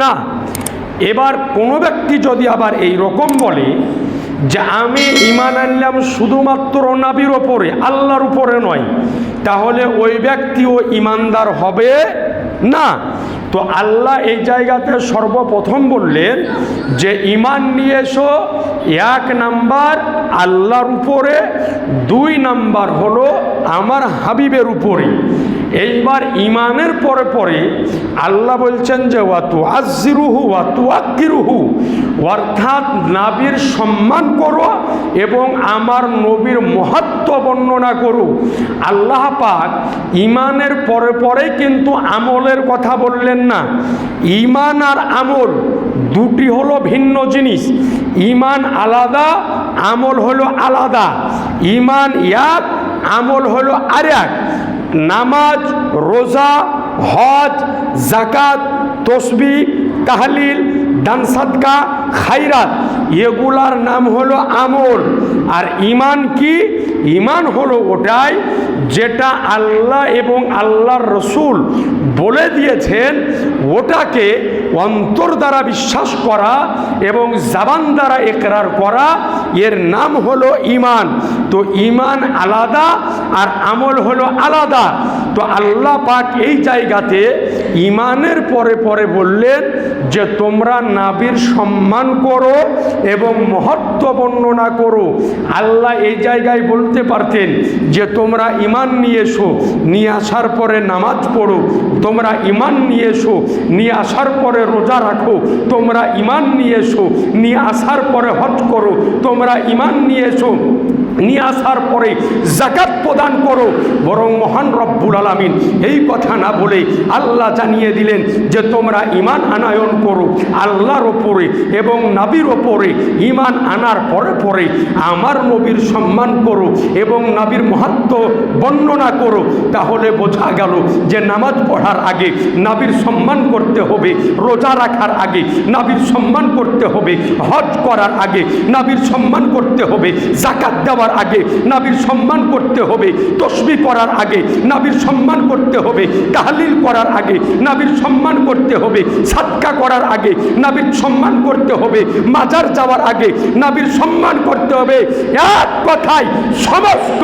না, এবার কোনো ব্যক্তি যদি আবার এই রকম বলে যে আমি ইমান আনলাম শুধুমাত্র নাবির ওপরে আল্লাহর উপরে নয়, তাহলে ওই ব্যক্তিও ইমানদার হবে না? তো আল্লাহ এই জায়গাতে সর্বপ্রথম বললেন যে ইমান নিয়ে এসো, এক নাম্বার আল্লাহর উপরে, দুই নাম্বার হলো আমার হাবিবের উপরে। এইবার ইমানের পরে পরে আল্লাহ বলছেন যে ওয়াতু আজিরুহু ওয়াতু আকিরুহু অর্থাৎ নাবির সম্মান করো এবং আমার নবীর মহত্ব বর্ণনা করো। আল্লাহ পাক ইমানের পরে পরে কিন্তু আমলের কথা বললেন না। ইমান আর আমল দুটি হলো ভিন্ন জিনিস। ইমান আলাদা, আমল হলো আলাদা। ইমান এক, আমল হলো আর এক নামাজ রোজা হজ জাকাত তসবি তাহলিল দান খাইরাত এগুলার নাম হলো আমল। আর ইমান কি? ইমান হলো ওটাই যেটা আল্লাহ এবং আল্লাহর রসুল বলে দিয়েছেন, ওটাকে অন্তর দ্বারা বিশ্বাস করা এবং জাবান দ্বারা একরার করা, এর নাম হলো ইমান তো ইমান আলাদা আর আমল হলো আলাদা। তো আল্লাহ পাক এই জায়গাতে ইমানের পরে পরে বললেন যে তোমরা নাবির সম্মান করো এবং মহত্ব বর্ণনা করো। আল্লাহ এই জায়গায় বলতে পারতেন যে তোমরা ইমান নিয়ে এসো, নিয়ে আসার পরে নামাজ পড়ো। তোমরা ইমান নিয়ে এসো, নিয়ে আসার পরে রোজা রাখো। তোমরা ইমান নিয়ে এসো, নিয়ে আসার পরে হজ করো। তোমরা ইমান নিয়ে এসো, নিয়ে আসার পরে জাকাত প্রদান করো। বরং মহান রব্বুল আলামিন, এই কথা না বলে আল্লাহ জানিয়ে দিলেন যে তোমরা ইমান আনায়ন করো আল্লাহর ওপরে এবং নাবির ওপরে। ইমান আনার পরে পরে আমার নবীর সম্মান করো এবং নাবির মহাত্ম বর্ণনা করো। তাহলে বোঝা গেল যে নামাজ পড়ার আগে নাবির সম্মান করতে হবে, রোজা রাখার আগে নাবির সম্মান করতে হবে, হজ করার আগে নাবির সম্মান করতে হবে জাকাত দেওয়ার আগে নাবির সম্মান করতে হবে, তসবি করার আগে নাবির সম্মান করতে হবে, তাহলিল করার আগে, নাবির সম্মান করতে হবে সাতকা করার আগে, নাবির সম্মান করতে হবে, মাজার যাওয়ার আগে, নাবির সম্মান করতে হবে। এক কথায়, সমস্ত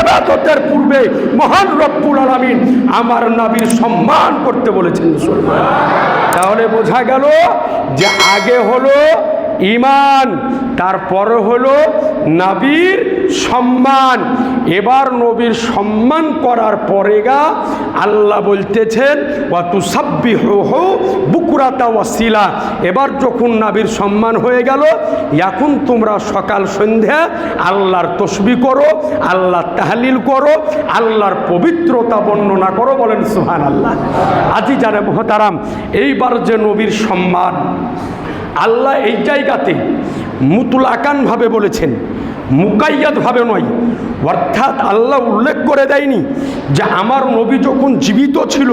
ইবাদতের পূর্বে মহান রব্বুল আলামিন আমার নাবির সম্মান করতে বলেছেন তাহলে বোঝা গেল যে আগে হলো ইমান তারপরে হলো নবীর সম্মান। এবার নবীর সম্মান করার পরে গা আল্লাহ বলতেছেন তু সাব্বি হো বুকুরাতা ওয়াসিলা। এবার যখন নাবির সম্মান হয়ে গেল, এখন তোমরা সকাল সন্ধ্যা আল্লাহর তসবি করো, আল্লাহর তাহলিল করো, আল্লাহর পবিত্রতা বর্ণনা করো বলেন সুহান আল্লাহ আজি জানে মহতারাম, এইবার যে নবীর সম্মান, আল্লাহ এই জায়গাতে মুতুলাকানভাবে বলেছেন মুকাইয়াতভাবে নয়। অর্থাৎ আল্লাহ উল্লেখ করে দেয়নি যে আমার নবী যখন জীবিত ছিল,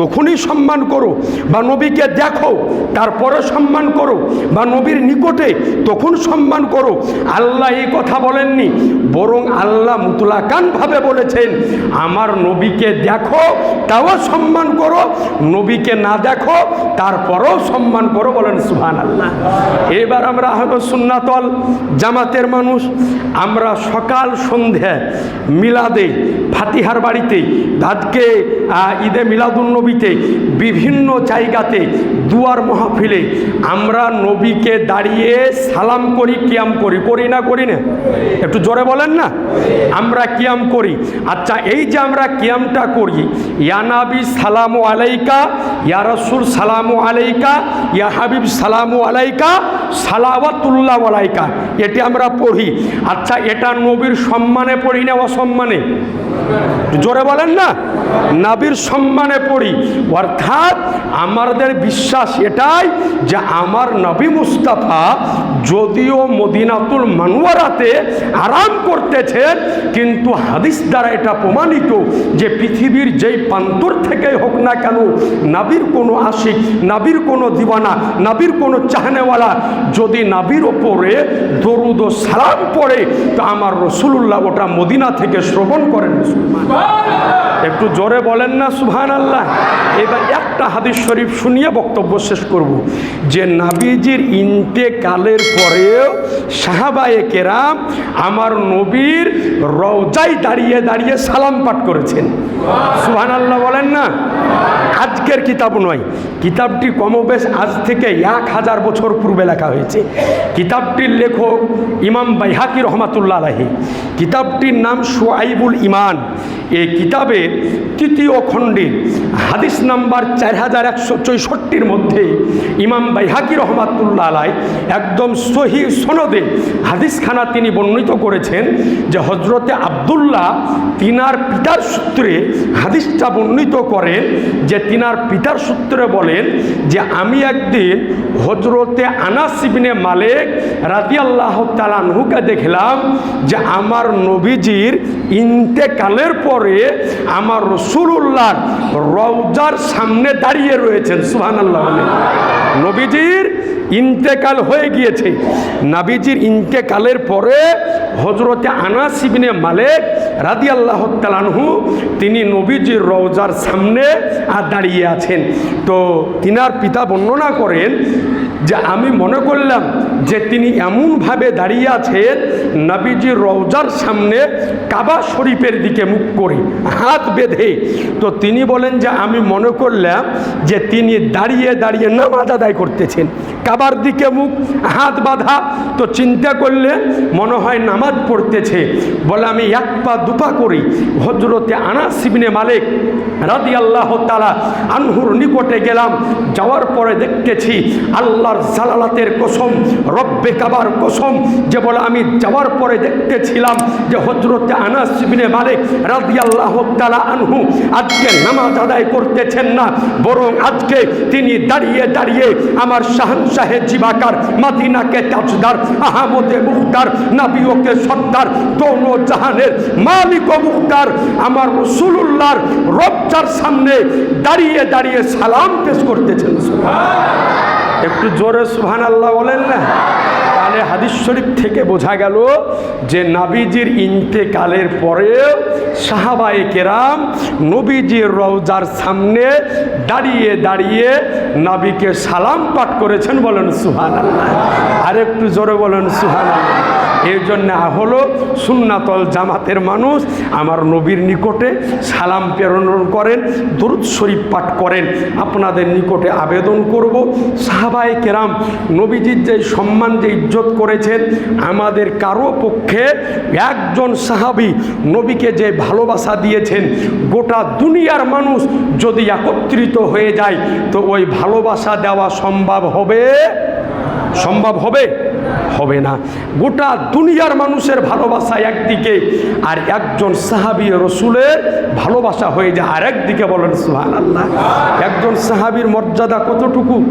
তখনই সম্মান করো, বা নবীকে দেখো, তারপরে সম্মান করো, বা নবীর নিকটে তখন সম্মান করো। আল্লাহ এই কথা বলেননি, বরং আল্লাহ মুতলাকানভাবে বলেছেন, আমার নবীকে দেখো, তাও সম্মান করো, নবীকে না দেখো, তারপরেও সম্মান করো বলেন সুহান আল্লাহ এবার আমরা আহমদ সুন্নাতল জামাতের মানুষ আমরা সকাল সন্ধ্যা মিলাদে ফাতিহার বাড়িতে আজকে ঈদে মিলাদুন্নবীতে বিভিন্ন জায়গাতে দুয়ার মাহফিলে আমরা নবীকে দাঁড়িয়ে সালাম করি, কিয়াম করি। করি না করি না? একটু জোরে বলেন না? আমরা কিয়াম করি। আচ্ছা এই যে আমরা কিয়ামটা করি ইয়ানাবি সালামু আলাইকা, ইয়া রসুল সালামু আলাইকা, ইয়া হাবিব সালামু আলাইকা, সালাওয়াতুল্লাহ আলাইকা। এটি আমরা পড়ি। আচ্ছা এটা নবীর সম্মানে পড়ি না অসম্মানে? জোরে বলেন না। নাবির সম্মানে পড়ি। অর্থাৎ আমাদের বিশ্বাস এটাই যে আমার নবী মুস্তাফা যদিও মদিনাতুল মানুয়ারাতে আরাম করতেছেন, কিন্তু হাদিস দ্বারা এটা প্রমাণিত যে পৃথিবীর যেই প্রান্তর থেকে হোক না কেন, নাবির কোনো আশিক, নাবির কোনো দিবানা, নাবির কোনো চাহনেওয়ালা যদি নাবির ওপরে দরুদ সালাম পড়ে তো আমার রসুল্লাহ ওটা মদিনা থেকে শ্রবণ করেন একটু জোরে বলেন না সুহান আল্লাহ এবার একটা হাদিস শরীফ শুনিয়ে বক্তব্য শেষ করব। যে নাবিজির ইন্তেকালের পরেও সাহাবায়ে কেরাম আমার নবীর রওজায় দাঁড়িয়ে দাঁড়িয়ে সালাম পাঠ করেছেন। সুহান আল্লাহ বলেন না? আজকের কিতাব নয়। কিতাবটি কমবেশ আজ থেকে এক হাজার বছর পূর্বে লেখা হয়েছে। কিতাবটির লেখক ইমাম বাইহাকি রহমাতুল্লাহ আলাহি কিতাবটির নাম সোয়াইবুল ইমান এই কিতাবের তৃতীয় খণ্ডের হাদিস নাম্বার চার হাজার একশো চৌষট্টির মধ্যে ইমাম বাইহাকি রহমাতুল্লাহ আলাই একদম সহি সনদে হাদিসখানা তিনি বর্ণিত করেছেন যে হজরতে আবদুল্লাহ তিনার পিতার সূত্রে হাদিসটা বর্ণিত করেন যে তিনার পিতার সূত্রে বলেন যে আমি একদিন হজরতে আনাসিবিনে মালিক রাজি আল্লাহ তালানহুকে দেখলাম যে আমার নবীজির ইন্তেকালের পরে আমার রসুল্লাহ রওজার সামনে দাঁড়িয়ে রয়েছেন সুহান আল্লাহ নবীজির ইন্তেকাল হয়ে গিয়েছে। নাবিজির ইন্তেকালের পরে হজরতে আনাসিবিনে মালেক রাদি আল্লাহ তালানহু তিনি নবীজির রওজার সামনে আর দাঁড়িয়ে আছেন। তো তিনার পিতা বর্ণনা করেন যে আমি মনে করলাম যে তিনি এমনভাবে দাঁড়িয়ে আছেন নাবিজির রওজার সামনে কাবা শরীফের দিকে মুখ করে, হাত বেঁধে। তো তিনি বলেন যে আমি মনে করলাম যে তিনি দাঁড়িয়ে দাঁড়িয়ে নামাজ আদায় করতেছেন। কাবার দিকে মুখ, হাত বাঁধা, তো চিন্তা করলে মনে হয় নামাজ পড়তেছে। বলে আমি এক পা দুপা করি। হজরতে আনাসিবিনে মালিক রাদি আল্লাহ তালা আনহুর নিকটে গেলাম। যাওয়ার পরে দেখতেছি আল্লাহর জালালাতের কসম, রব্বে কাবার কসম। যে বলে আমি যাওয়ার পরে দেখতেছিলাম যে হজরতে আনাসিবিনে মালিক রাদি আল্লাহ তালা আনহু আজকে নামাজ আদায় করতেছেন না, বরং আজকে তিনি দাঁড়িয়ে দাঁড়িয়ে আমার শাহনশাহে জিবাকার, মাদিনাকে তাজদার, আহমদে মুখতার নাবিওকে সর্দার দৌন জাহানের মালিক মুখতার, আমার রসুল্লাহর রবজার সামনে দাঁড়িয়ে দাঁড়িয়ে সালাম পেশ করতেছেন। একটু জোরে সুহান আল্লাহ বলেন না? তাহলে হাদিস শরীফ থেকে বোঝা গেল যে নাবিজির ইন্তেকালের পরেও সাহাবায়ে কেরাম নবীজির রওজার সামনে দাঁড়িয়ে দাঁড়িয়ে নাবিকে সালাম পাঠ করেছেন বলেন সুহান আল্লাহ আর একটু জোরে বলেন সুহান এই জন্য হলো সুন্নাতল জামাতের মানুষ আমার নবীর নিকটে সালাম প্রেরণ করেন, দরুদ শরীফ পাঠ করেন। আপনাদের নিকটে আবেদন করব, সাহাবায়ে কেরাম, নবীজির যে সম্মান, যে ইজ্জত করেছেন, আমাদের কারও পক্ষে একজন সাহাবি নবীকে যে ভালোবাসা দিয়েছেন, গোটা দুনিয়ার মানুষ যদি একত্রিত হয়ে যায়, তো ওই ভালোবাসা দেওয়া সম্ভব হবে? সম্ভব হবে? হবে না। গোটা দুনিয়ার মানুষের ভালোবাসা একদিকে আর একজন সাহাবি রসুলের ভালোবাসা হয়ে যায় আর একদিকে বলেন সুহান আল্লাহ একজন সাহাবির মর্যাদা কতটুকু?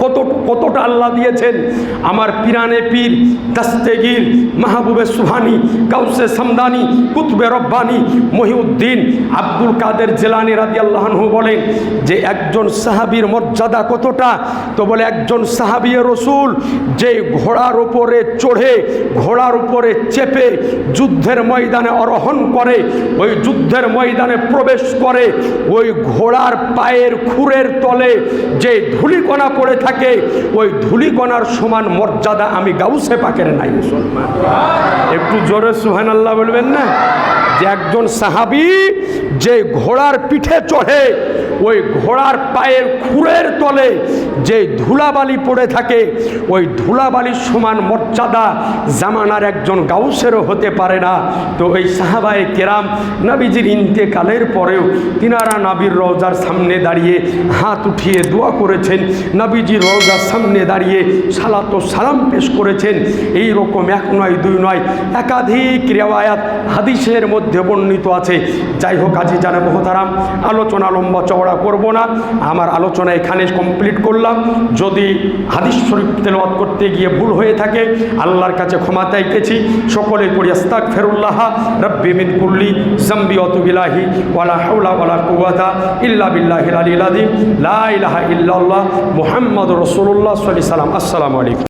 কত, কতটা আল্লাহ দিয়েছেন? আমার পিরানে পীর দাস্তেগীর মাহবুবে সুহানি কাউসে সামদানি, কুতবে রব্বানি, মহিউদ্দিন আব্দুল কাদের জেলানি রাজি আল্লাহনহু বলেন যে একজন সাহাবির মর্যাদা কতটা? তো বলে, একজন সাহাবি রসুল যে ঘোড়ার উপরে চড়ে, ঘোড়ার উপরে চেপে যুদ্ধের ময়দানে আরোহণ করে, ওই যুদ্ধের ময়দানে প্রবেশ করে, ওই ঘোড়ার পায়ের খুরের তলে যে ধুলিকণা পড়ে থাকে ওই ধুলিকণার সমান মর্যাদা আমি গাউসে পাকের নাই, মুসলমান। একটু জোরে সুহান আল্লাহ বলবেন না? যে একজন সাহাবি যে ঘোড়ার পিঠে চড়ে, ওই ঘোড়ার পায়ের খুরের তলে যে ধুলাবালি পড়ে থাকে, ওই ধুলাবালির সমান মর্যাদা জামানার একজন গাউসেরও হতে পারে না। তো ওই সাহাবায়ে কেরাম নাবিজির ইন্তেকালের পরেও তিনারা নাবির রওজার সামনে দাঁড়িয়ে হাত উঠিয়ে দোয়া করেছেন, নাবিজির রওজার সামনে দাঁড়িয়ে সালাত সালাম পেশ করেছেন। এই রকম এক নয়, দুই নয়, একাধিক রেওয়ায়াত, হাদিসের মধ্যে বর্ণিত আছে। যাই হোক, আজি জানে মহতারাম আলোচনা লম্বা চওড়া করব না। আমার আলোচনা এখানে কমপ্লিট করলাম। যদি হাদিস শরীফ তেলাওয়াত করতে গিয়ে ভুল হয়ে থাকে, আল্লাহর কাছে ক্ষমা চাইতেছি। সকলে করি আস্তাক ফেরুল্লাহ রব্বি মিন কুল্লি জাম্বি অতুবিলাহি ওয়ালা হাওলা ওয়ালা কুওয়াতা ইল্লা বিল্লাহিল আলিল আযীম। লা ইলাহা ইল্লাল্লাহ, মুহাম্মাদুর রাসূলুল্লাহ, সাল্লাল্লাহু আলাইহি সাল্লাম। আসসালামু আলাইকুম।